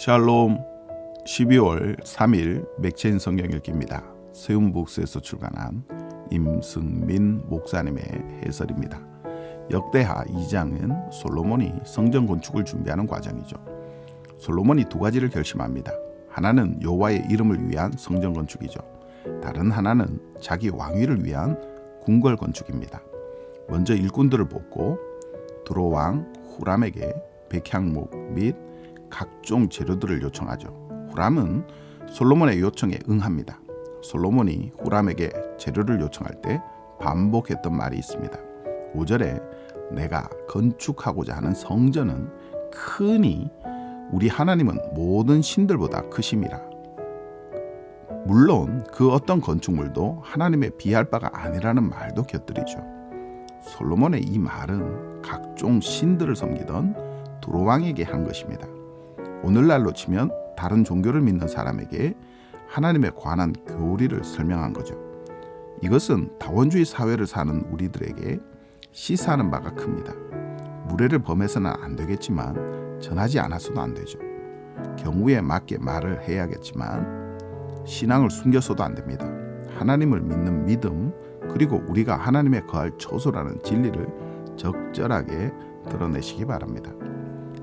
샬롬 12월 3일 맥체인 성경 읽기입니다. 세움북스에서 출간한 임승민 목사님의 해설입니다. 역대하 2장은 솔로몬이 성전 건축을 준비하는 과정이죠. 솔로몬이 두 가지를 결심합니다. 하나는 여호와의 이름을 위한 성전 건축이죠. 다른 하나는 자기 왕위를 위한 궁궐 건축입니다. 먼저 일꾼들을 뽑고 드로왕 후람에게 백향목 및 각종 재료들을 요청하죠. 후람은 솔로몬의 요청에 응합니다. 솔로몬이 후람에게 재료를 요청할 때 반복했던 말이 있습니다. 5절에 내가 건축하고자 하는 성전은 크니 우리 하나님은 모든 신들보다 크심이라. 물론 그 어떤 건축물도 하나님의 비할 바가 아니라는 말도 곁들이죠. 솔로몬의 이 말은 각종 신들을 섬기던 두로왕에게 한 것입니다. 오늘날로 치면 다른 종교를 믿는 사람에게 하나님에 관한 교리를 설명한 거죠. 이것은 다원주의 사회를 사는 우리들에게 시사하는 바가 큽니다. 무례를 범해서는 안 되겠지만 전하지 않아서도 안 되죠. 경우에 맞게 말을 해야겠지만 신앙을 숨겨서도 안 됩니다. 하나님을 믿는 믿음 그리고 우리가 하나님의 거할 처소라는 진리를 적절하게 드러내시기 바랍니다.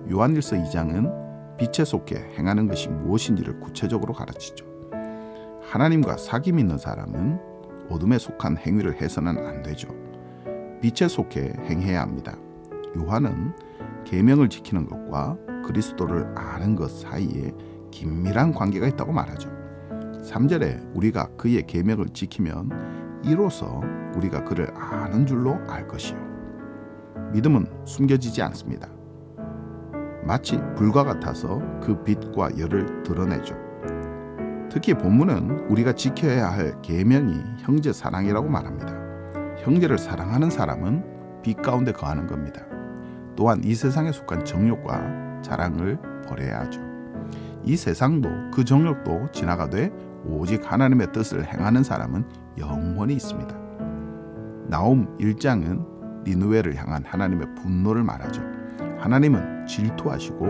요한일서 2장은 빛에 속해 행하는 것이 무엇인지를 구체적으로 가르치죠. 하나님과 사귐 있는 사람은 어둠에 속한 행위를 해서는 안 되죠. 빛에 속해 행해야 합니다. 요한은 계명을 지키는 것과 그리스도를 아는 것 사이에 긴밀한 관계가 있다고 말하죠. 3절에 우리가 그의 계명을 지키면 이로써 우리가 그를 아는 줄로 알 것이요. 믿음은 숨겨지지 않습니다. 마치 불과 같아서 그 빛과 열을 드러내죠. 특히 본문은 우리가 지켜야 할 계명이 형제 사랑이라고 말합니다. 형제를 사랑하는 사람은 빛 가운데 거하는 겁니다. 또한 이 세상에 속한 정욕과 자랑을 버려야 하죠. 이 세상도 그 정욕도 지나가되 오직 하나님의 뜻을 행하는 사람은 영원히 있습니다. 나옴 1장은 니누웨를 향한 하나님의 분노를 말하죠. 하나님은 질투하시고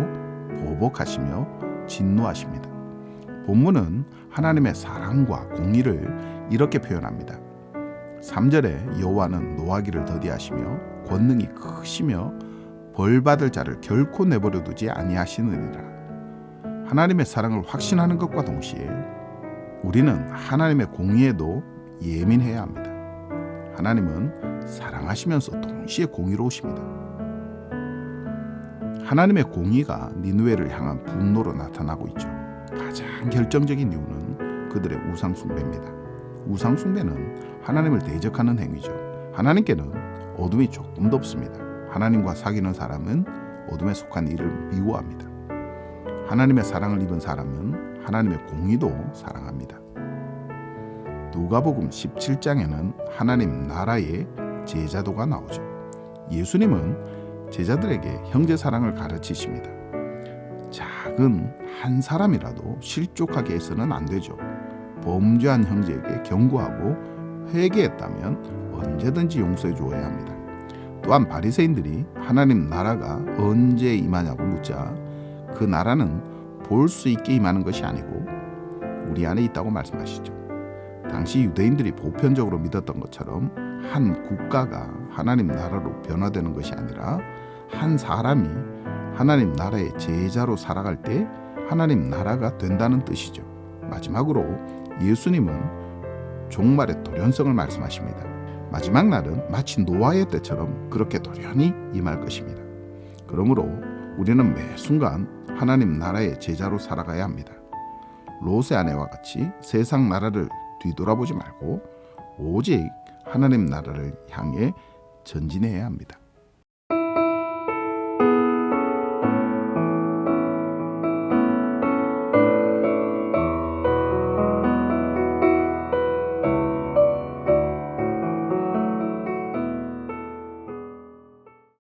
보복하시며 진노하십니다. 본문은 하나님의 사랑과 공의를 이렇게 표현합니다. 3절에 여호와는 노하기를 더디하시며 권능이 크시며 벌 받을 자를 결코 내버려 두지 아니하시느니라. 하나님의 사랑을 확신하는 것과 동시에 우리는 하나님의 공의에도 예민해야 합니다. 하나님은 사랑하시면서 동시에 공의로우십니다. 하나님의 공의가 니누웨를 향한 분노로 나타나고 있죠. 가장 결정적인 이유는 그들의 우상 숭배입니다. 우상 숭배는 하나님을 대적하는 행위죠. 하나님께는 어둠이 조금도 없습니다. 하나님과 사귀는 사람은 어둠에 속한 일을 미워합니다. 하나님의 사랑을 입은 사람은 하나님의 공의도 사랑합니다. 누가복음 17장에는 하나님 나라의 제자도가 나오죠. 예수님은 제자들에게 형제 사랑을 가르치십니다. 작은 한 사람이라도 실족하게 해서는 안 되죠. 범죄한 형제에게 경고하고 회개했다면 언제든지 용서해 주어야 합니다. 또한 바리새인들이 하나님 나라가 언제 임하냐고 묻자 그 나라는 볼 수 있게 임하는 것이 아니고 우리 안에 있다고 말씀하시죠. 당시 유대인들이 보편적으로 믿었던 것처럼 한 국가가 하나님 나라로 변화되는 것이 아니라 한 사람이 하나님 나라의 제자로 살아갈 때 하나님 나라가 된다는 뜻이죠. 마지막으로 예수님은 종말의 돌연성을 말씀하십니다. 마지막 날은 마치 노아의 때처럼 그렇게 돌연히 임할 것입니다. 그러므로 우리는 매 순간 하나님 나라의 제자로 살아가야 합니다. 롯의 아내와 같이 세상 나라를 뒤돌아보지 말고 오직 하나님 나라를 향해 전진해야 합니다.